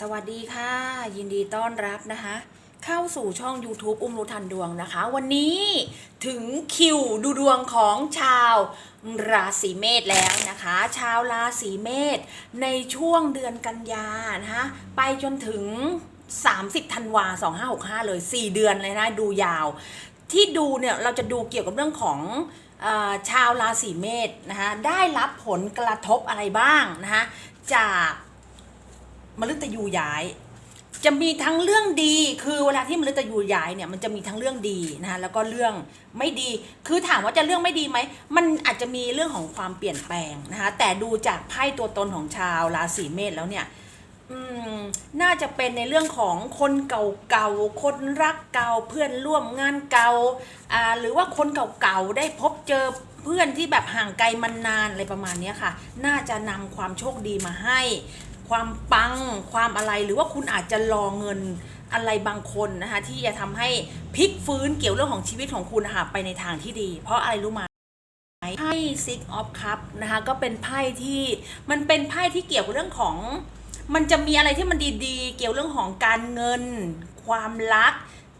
สวัสดีค่ะ ยินดีต้อนรับนะคะ เข้าสู่ช่อง YouTube อุ้มรู้ทันดวงนะคะ วันนี้ถึงคิวดูดวงของชาวราศีเมษแล้วนะคะ ชาวราศีเมษในช่วงเดือนกันยานะคะไปจนถึง 30ธันวา2565 เลย 4 เดือนเลยนะดูยาว ที่ดูเนี่ยเราจะดูเกี่ยวกับเรื่องของชาวราศีเมษนะคะได้รับผลกระทบอะไรบ้างนะคะจาก มฤตยูย้าย จะมีทั้งเรื่องดี คือเวลาที่มฤตยูย้ายเนี่ยมันจะมีทั้งเรื่องดีนะคะแล้วก็เรื่องไม่ดี คือถามว่าจะเรื่องไม่ดีไหม มันอาจจะมีเรื่องของความเปลี่ยนแปลงนะคะแต่ดูจากไพ่ตัวตนของชาวราศีเมษแล้วเนี่ยน่าจะเป็นในเรื่องของคนเก่าๆ คนรักเก่าเพื่อนร่วมงานเก่าหรือว่าคนเก่าๆ ได้พบเจอเพื่อนที่แบบห่างไกลมันานอะไรประมาณนี้ค่ะ น่าจะนำความโชคดีมาให้ ความปังความอะไรหรือว่าคุณอาจจะรอเงินอะไรบางคนนะคะที่จะทำให้พลิกฟื้นเกี่ยวเรื่องของชีวิตของคุณนะคะไปในทางที่ดี เพราะอะไรรู้ไหมไพ่ Six of Cup นะคะก็เป็นไพ่ที่มันเป็นไพ่ที่เกี่ยวกับเรื่องของ มันจะมีอะไรที่มันดีๆ เกี่ยวเรื่องของการเงิน ความรัก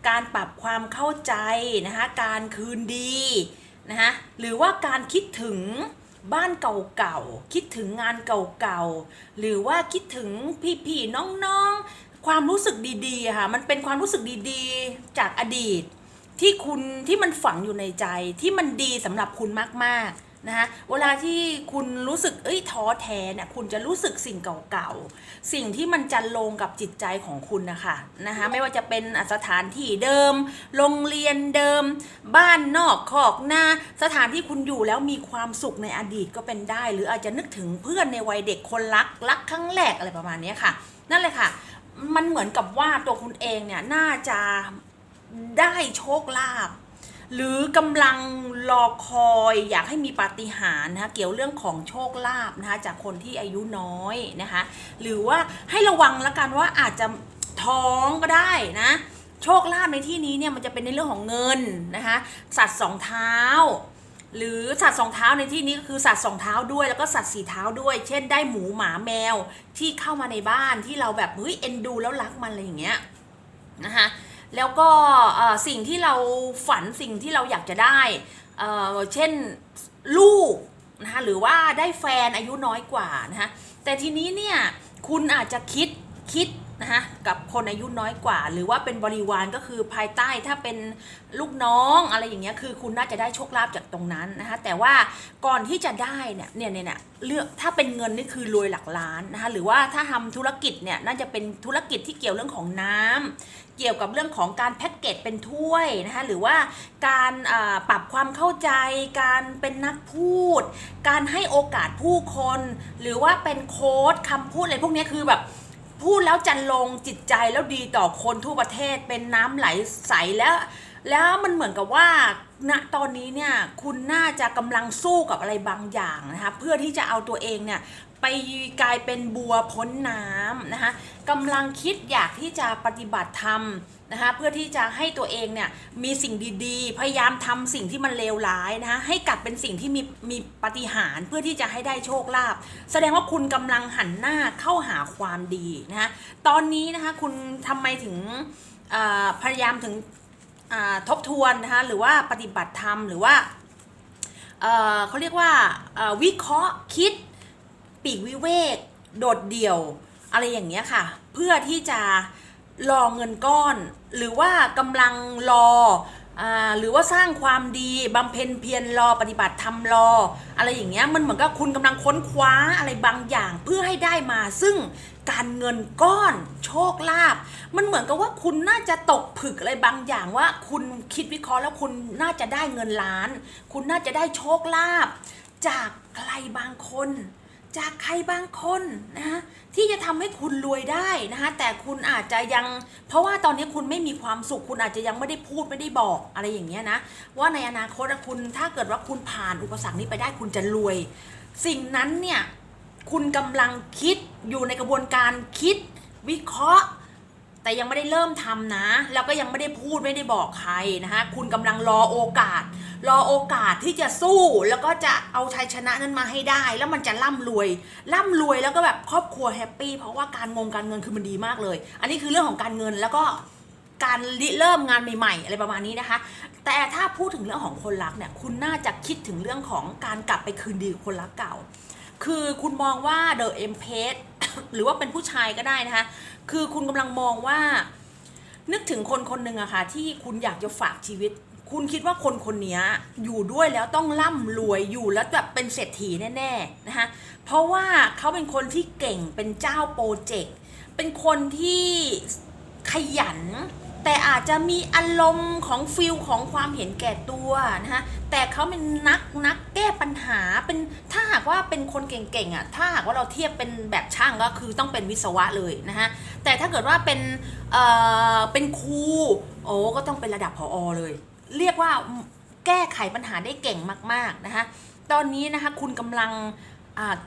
การปรับความเข้าใจนะคะการคืนดีนะคะหรือว่าการคิดถึง บ้านเก่าๆ คิดถึงงานเก่าๆ หรือว่าคิดถึงพี่ๆ น้องๆ ความรู้สึกดีๆ ค่ะ มันเป็นความรู้สึกดีๆ จากอดีต ที่คุณที่มันฝังอยู่ในใจที่มันดีสำหรับคุณมากๆ นะคะเวลาที่คุณรู้สึกเอ้ยท้อแท้เนี่ยคุณจะรู้สึกสิ่งเก่าๆ สิ่งที่มันจันลงกับจิตใจของคุณนะคะนะคะไม่ว่าจะเป็นสถานที่เดิม โรงเรียนเดิม บ้านนอกคอกหน้า สถานที่คุณอยู่แล้วมีความสุขในอดีตก็เป็นได้ หรืออาจจะนึกถึงเพื่อนในวัยเด็กคนรักรักครั้งแรกอะไรประมาณนี้ค่ะ นั่นเลยค่ะ มันเหมือนกับว่าตัวคุณเองเนี่ยน่าจะได้โชคลาภ หรือกำลังรอคอยอยากให้มีปาฏิหาริย์นะคะเกี่ยวเรื่องของโชคลาภนะคะจากคนที่อายุน้อยนะคะหรือว่าให้ระวังล้วกันว่าอาจจะท้องก็ได้นะโชคลาภในที่นี้เนี่ยมันจะเป็นในเรื่องของเงินนะคะสัตว์สองเท้า หรือสัตว์สองเท้าในที่นี้ก็คือสัตว์สองเท้าด้วยแล้วก็สัตว์สี่เท้าด้วย เช่นได้หมูหมาแมวที่เข้ามาในบ้านที่เราแบบเฮ้ยเอ็นดูแล้วรักมันอะไรอย่างเงี้ยนะคะ แล้วก็สิ่งที่เราฝันสิ่งที่เราอยากจะได้เเช่นลูกนะคะหรือว่าได้แฟนอายุน้อยกว่านะคะแต่ทีนี้เนี่ยคุณอาจจะคิดคิดนะคะกับคนอายุน้อยกว่า หรือว่าเป็นบริวารก็คือภายใต้ถ้าเป็นลูกน้องอะไรอย่างเงี้ยคือคุณน่าจะได้โชคลาภจากตรงนั้นนะคะแต่ว่าก่อนที่จะได้เนี่ยเนี่ยเนี่ยเลือกถ้าเป็นเงินนี่คือรวยหลักล้านนะคะหรือว่าถ้าทำธุรกิจเนี่ยน่าจะเป็นธุรกิจที่เกี่ยวเรื่องของน้ำ เกี่ยวกับเรื่องของการแพ็กเกจเป็นถ้วยนะคะหรือว่าการปรับความเข้าใจ การเป็นนักพูด การให้โอกาสผู้คน หรือว่าเป็นโค้ดคำพูดอะไรพวกนี้คือแบบพูดแล้วจันลงจิตใจแล้วดีต่อคนทั่วประเทศเป็นน้ำไหลใสแล้วแล้วมันเหมือนกับว่าณตอนนี้เนี่ยคุณน่าจะกำลังสู้กับอะไรบางอย่างนะคะเพื่อที่จะเอาตัวเองเนี่ย ไปกลายเป็นบัวพ้นน้ำนะคะกำลังคิดอยากที่จะปฏิบัติธรรมนะคะเพื่อที่จะให้ตัวเองเนี่ยมีสิ่งดีๆ พยายามทำสิ่งที่มันเลวร้ายนะคะให้กลับเป็นสิ่งที่มีมีปาฏิหารเพื่อที่จะให้ได้โชคลาภแสดงว่าคุณกำลังหันหน้าเข้าหาความดีนะคะตอนนี้นะคะคุณทำไมถึงพยายามถึงทบทวนนะคะหรือว่าปฏิบัติธรรมหรือว่าเเขาเรียกว่าวิเคราะห์คิด ปีกวิเวก โดดเดี่ยว อะไรอย่างเงี้ยค่ะ เพื่อที่จะรอเงินก้อน หรือว่ากำลังรออหรือว่าสร้างความดีบำเพ็ญเพียรรอปฏิบัติธรรมรอ อะไรอย่างเงี้ยมันเหมือนกับคุณกำลังค้นคว้าอะไรบางอย่างเพื่อให้ได้มา ซึ่งการเงินก้อนโชคลาภมันเหมือนกับว่าคุณน่าจะตกผึกอะไรบางอย่างว่า คุณคิดวิเคราะห์แล้วคุณน่าจะได้เงินล้าน คุณน่าจะได้โชคลาภจากใครบางคน จากใครบางคนนะคะที่จะทำให้คุณรวยได้นะคะแต่คุณอาจจะยัง เพราะว่าตอนนี้คุณไม่มีความสุข คุณอาจจะยังไม่ได้พูดไม่ได้บอกอะไรอย่างเงี้ยนะว่าในอนาคตคุณถ้าเกิดว่าคุณผ่านอุปสรรคนี้ไปได้คุณจะรวย สิ่งนั้นเนี่ยคุณกำลังคิดอยู่ในกระบวนการคิดวิเคราะห์ แต่ยังไม่ได้เริ่มทำนะ แล้วก็ยังไม่ได้พูดไม่ได้บอกใครนะคะคุณกำลังรอโอกาส รอโอกาสที่จะสู้แล้วก็จะเอาชัยชนะนั้นมาให้ได้ แล้วมันจะร่ำรวย ร่ำรวยแล้วก็แบบครอบครัวแฮปปี้เพราะว่าการงงการเงินคือมันดีมากเลย อันนี้คือเรื่องของการเงินแล้วก็การริเริ่มงานใหม่ๆ อะไรประมาณนี้นะคะ แต่ถ้าพูดถึงเรื่องของคนรักเนี่ย คุณน่าจะคิดถึงเรื่องของการกลับไปคืนดีกับคนรักเก่า คือคุณมองว่าเดอะเอ็มเพสหรือว่าเป็นผู้ชายก็ได้นะคะ คือคุณกำลังมองว่า นึกถึงคนคนหนึ่งอะค่ะที่คุณอยากจะฝากชีวิต คุณคิดว่าคนคนนี้อยู่ด้วยแล้วต้องร่ำรวยอยู่แล้วแบบเป็นเศรษฐีแน่ๆนะคะเพราะว่าเขาเป็นคนที่เก่งเป็นเจ้าโปรเจกต์เป็นคนที่ขยัน แต่อาจจะมีอารมณ์ของฟิลของความเห็นแก่ตัวนะคะแต่เขาเป็นนักนักแก้ปัญหาเป็นถ้าหากว่าเป็นคนเก่งๆอะถ้าหากว่าเราเทียบเป็นแบบช่างก็คือต้องเป็นวิศวะเลยนะคะแต่ถ้าเกิดว่าเป็นเอ่อเป็นครูโอ้ก็ต้องเป็นระดับผอเลย เรียกว่าแก้ไขปัญหาได้เก่งมากๆนะคะตอนนี้นะคะคุณกำลัง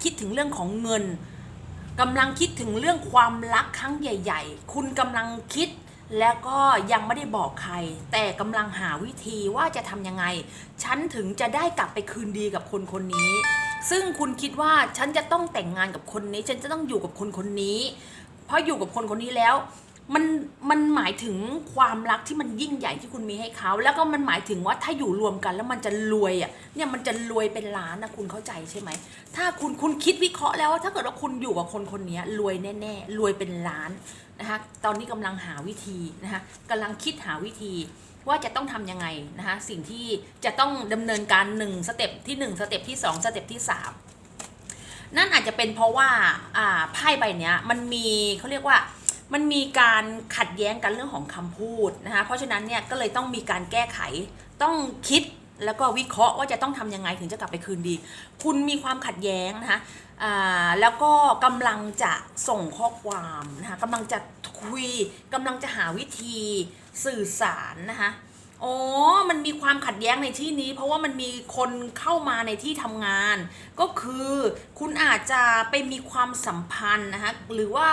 คิดถึงเรื่องของเงินกำลังคิดถึงเรื่องความรักครั้งใหญ่ ๆ คุณกำลังคิดแล้วก็ยังไม่ได้บอกใคร แต่กำลังหาวิธีว่าจะทำยังไง ฉันถึงจะได้กลับไปคืนดีกับคนคนนี้ ซึ่งคุณคิดว่าฉันจะต้องแต่งงานกับคนนี้ ฉันจะต้องอยู่กับคนคนนี้ เพราะอยู่กับคนคนนี้แล้ว มันมันหมายถึงความรักที่มันยิ่งใหญ่ที่คุณมีให้เขา แล้วก็มันหมายถึงว่าถ้าอยู่รวมกันแล้วมันจะรวยอะเนี่ยมันจะรวยเป็นล้านนะคุณเข้าใจใช่ไหม ถ้าคุณคุณคิดวิเคราะห์แล้วว่าถ้าเกิดว่าคุณอยู่กับคนคนนี้รวยแน่ๆรวยเป็นล้านนะคะตอนนี้กำลังหาวิธีนะคะกำลังคิดหาวิธีว่าจะต้องทำยังไงนะคะสิ่งที่จะต้องดำเนินการ1สเต็ปที่1สเต็ปที่2สเต็ปที่ 3 นั่นอาจจะเป็นเพราะว่าอ่าไพ่ใบเนี้ยมันมีเขาเรียกว่า มันมีการขัดแย้งกันเรื่องของคำพูดนะคะเพราะฉะนั้นเนี่ยก็เลยต้องมีการแก้ไข ต้องคิดแล้วก็วิเคราะห์ว่าจะต้องทำยังไงถึงจะกลับไปคืนดี คุณมีความขัดแย้งนะคะแล้วก็กำลังจะส่งข้อความนะคะกำลังจะคุยกำลังจะหาวิธีสื่อสารนะคะ อ๋อ มันมีความขัดแย้งในที่นี้ เพราะว่ามันมีคนเข้ามาในที่ทำงาน ก็คือคุณอาจจะไปมีความสัมพันธ์นะคะหรือว่า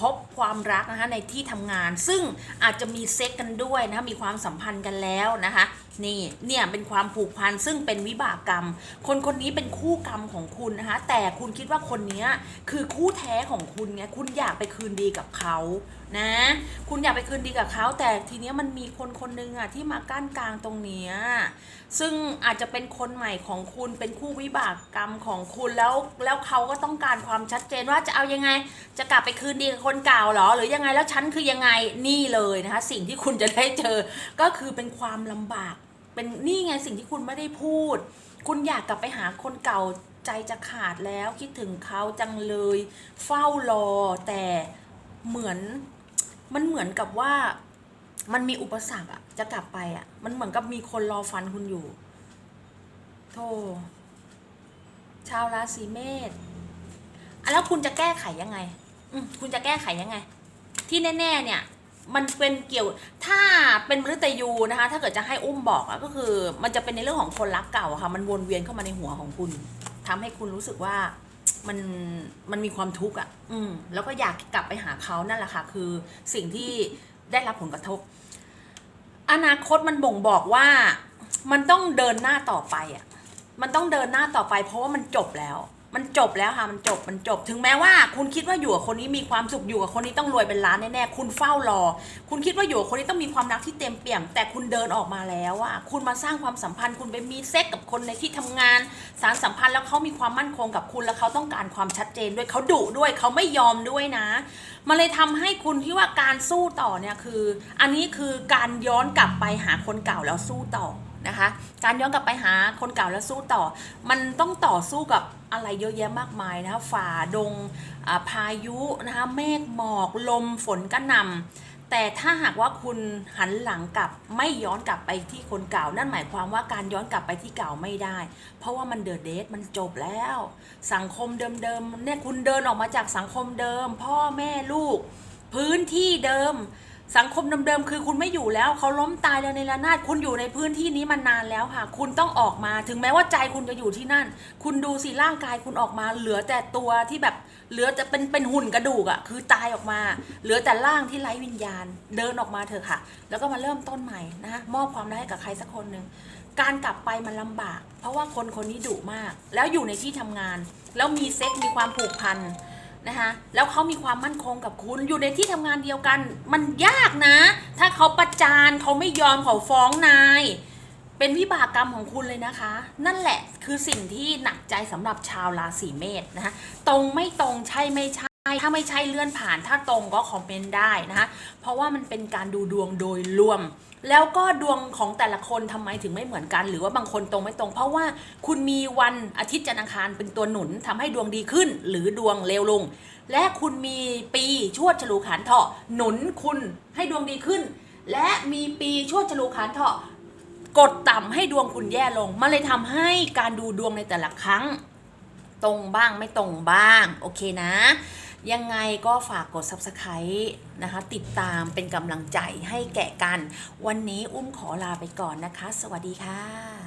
พบความรักนะคะในที่ทำงาน ซึ่งอาจจะมีเซ็กกันด้วยนะคะมีความสัมพันธ์กันแล้วนะคะ นี่เนี่ยเป็นความผูกพันซึ่งเป็นวิบากกรรม คนคนนี้เป็นคู่กรรมของคุณนะคะ แต่คุณคิดว่าคนนี้คือคู่แท้ของคุณไงคุณอยากไปคืนดีกับเขานะ คุณอยากไปคืนดีกับเขาแต่ทีเนี้ยมันมีคนคนหนึงอะที่มากั้นกลางตรงเนี้ยซึ่งอาจจะเป็นคนใหม่ของคุณเป็นคู่วิบากกรรมของคุณแล้วแล้วเขาก็ต้องการความชัดเจนว่าจะเอายังไง จะกลับไปคืนดีกับคนเก่าหรอ หรือยังไงแล้วฉันคือยังไงนี่เลยนะคะ สิ่งที่คุณจะได้เจอก็คือเป็นความลำบาก เป็นนี่ไงสิ่งที่คุณไม่ได้พูด คุณอยากกลับไปหาคนเก่าใจจะขาดแล้วคิดถึงเขาจังเลย เฝ้ารอแต่เหมือนมันเหมือนกับว่ามันมีอุปสรรคอะจะกลับไปอะมันเหมือนกับมีคนรอฟันคุณอยู่โธ่ชาวราศีเมษอะแล้วคุณจะแก้ไขยังไง อืคุณจะแก้ไขยังไง ที่แน่ ๆ เนี่ย มันเป็นเกี่ยวถ้าเป็นมฤตยูนะคะ ถ้าเกิดจะให้อุ้มบอกอะก็คือ มันจะเป็นในเรื่องของคนรักเก่าอะค่ะ มันวนเวียนเข้ามาในหัวของคุณทำให้คุณรู้สึกว่ามันมันมีความทุกข์อะอืมแล้วก็อยากกลับไปหาเขานั่นแหละค่ะ คือสิ่งที่ได้รับผลกระทบ อนาคตมันบ่งบอกว่ามันต้องเดินหน้าต่อไปอะมันต้องเดินหน้าต่อไป เพราะว่ามันจบแล้ว มันจบแล้วค่ะมันจบมันจบ ถึงแม้ว่า คุณคิดว่าอยู่กับคนนี้มีความสุขอยู่กับคนนี้ต้องรวยเป็นล้านแน่ๆคุณเฝ้ารอ คุณคิดว่าอยู่กับคนนี้ต้องมีความรักที่เต็มเปี่ยม แต่คุณเดินออกมาแล้วอะคุณมาสร้างความสัมพันธ์ คุณไปมีเซ็กกับคนในที่ทำงาน สารสัมพันธ์แล้วเขามีความมั่นคงกับคุณแล้วเขาต้องการความชัดเจนด้วยเขาดุด้วยเขาไม่ยอมด้วยนะมันเลยทำให้คุณที่ว่าการสู้ต่อเนี่ยคือ อันนี้คือการย้อนกลับไปหาคนเก่าแล้วสู้ต่อ นะคะ การย้อนกลับไปหาคนเก่าแล้วสู้ต่อ มันต้องต่อสู้กับอะไรเยอะแยะมากมายนะคะฝ่าดงพายุนะคะเมฆหมอกลมฝนกระหน่ำแต่ถ้าหากว่าคุณหันหลังกลับไม่ย้อนกลับไปที่คนเก่า นั่นหมายความว่าการย้อนกลับไปที่เก่าไม่ได้ เพราะว่ามันเดอะเดทมันจบแล้ว สังคมเดิมๆเนี่ยคุณเดินออกมาจากสังคมเดิม พ่อแม่ลูก พื้นที่เดิม สังคมเดิมๆคือคุณไม่อยู่แล้วเขาล้มตายแล้วในระนาดคุณอยู่ในพื้นที่นี้มานานแล้วค่ะ คุณต้องออกมาถึงแม้ว่าใจคุณจะอยู่ที่นั่น คุณดูสิร่างกายคุณออกมา เหลือแต่ตัวที่แบบเหลือจะเป็นเป็นหุ่นกระดูกอะ่ะคือตายออกมา เหลือแต่ร่างที่ไร้วิญญาณเดินออกมาเถอะค่ะ แล้วก็มาเริ่มต้นใหม่นะมอบความรักให้กับใครสักคนหนึ่งการกลับไปมันลำบาก เพราะว่าคนคนนี้ดุมาก แล้วอยู่ในที่ทำงาน แล้วมีเซ็กมีความผูกพัน นะคะแล้วเขามีความมั่นคงกับคุณอยู่ในที่ทำงานเดียวกัน มันยากนะ ถ้าเขาประจานเขาไม่ยอมเขาฟ้องนาย เป็นวิบากกรรมของคุณเลยนะคะ นั่นแหละคือสิ่งที่หนักใจสำหรับชาวราศีเมษนะคะตรงไม่ตรงใช่ไม่ใช่ ถ้าไม่ใช่เลื่อนผ่านถ้าตรงก็คอมเมนต์ได้นะคะเพราะว่ามันเป็นการดูดวงโดยรวม แล้วก็ดวงของแต่ละคนทำไมถึงไม่เหมือนกัน หรือว่าบางคนตรงไม่ตรง เพราะว่าคุณมีวันอาทิตย์จันทร์อังคารเป็นตัวหนุนทำให้ดวงดีขึ้น หรือดวงเลวลง และคุณมีปีชวดฉลูขานเถาะหนุนคุณให้ดวงดีขึ้น และมีปีชวดฉลูขานเถาะกดต่ำให้ดวงคุณแย่ลง มันเลยทำให้การดูดวงในแต่ละครั้ง ตรงบ้างไม่ตรงบ้าง โอเคนะ ยังไงก็ฝากกด subscribe นะคะ ติดตามเป็นกำลังใจให้แก่กัน วันนี้อุ้มขอลาไปก่อนนะคะ สวัสดีค่ะ